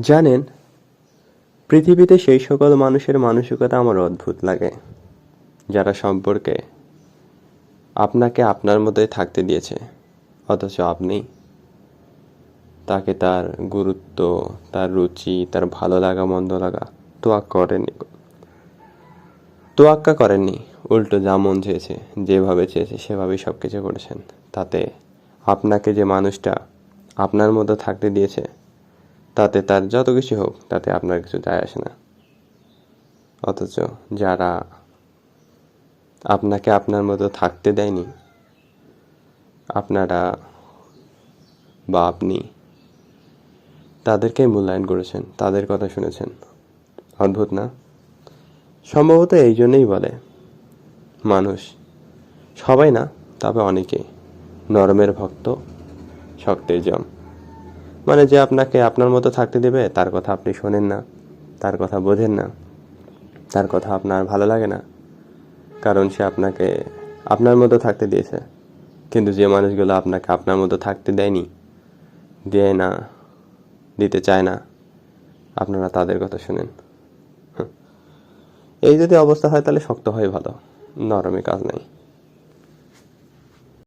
জানেন, পৃথিবীতে সেই সকল মানুষের মানসিকতা আমার অদ্ভুত লাগে, যারা সম্পর্কে আপনাকে আপনার মতোই থাকতে দিয়েছে, অথচ আপনি তাকে তার গুরুত্ব, তার রুচি, তার ভালো লাগা, মন্দ লাগা তোয়াক্কা করেননি। তোয়াক্কা করেননি, উল্টো যা মন চেয়েছে, যেভাবে চেয়েছে, সেভাবেই সব কিছু করেছেন। তাতে আপনাকে যে মানুষটা আপনার মতো থাকতে দিয়েছে তাতে তার যত কিছু হোক, তাতে আপনার কিছু যায় আসে না। অথচ যারা আপনাকে আপনার মতো থাকতে দেয়নি, আপনারা বা আপনি তাদেরকেই মূল্যায়ন করেছেন, তাদের কথা শুনেছেন। অদ্ভুত না? সম্ভবত এই জন্যই বলে, মানুষ সবাই না, তবে অনেকেই। নরমের ভক্ত, শক্তের জম। মানে যে আপনাকে আপনার মতো থাকতে দেবে, তার কথা আপনি শোনেন না, তার কথা বোঝেন না, তার কথা আপনার ভালো লাগে না, কারণ সে আপনাকে আপনার মতো থাকতে দিয়েছে। কিন্তু যে মানুষগুলো আপনাকে আপনার মতো থাকতে দেয়নি, দেয় না, দিতে চায় না, আপনারা তাদের কথা শুনেন। এই যদি অবস্থা হয় তাহলে শক্ত হয় ভালো, নরমে কাজ নাই।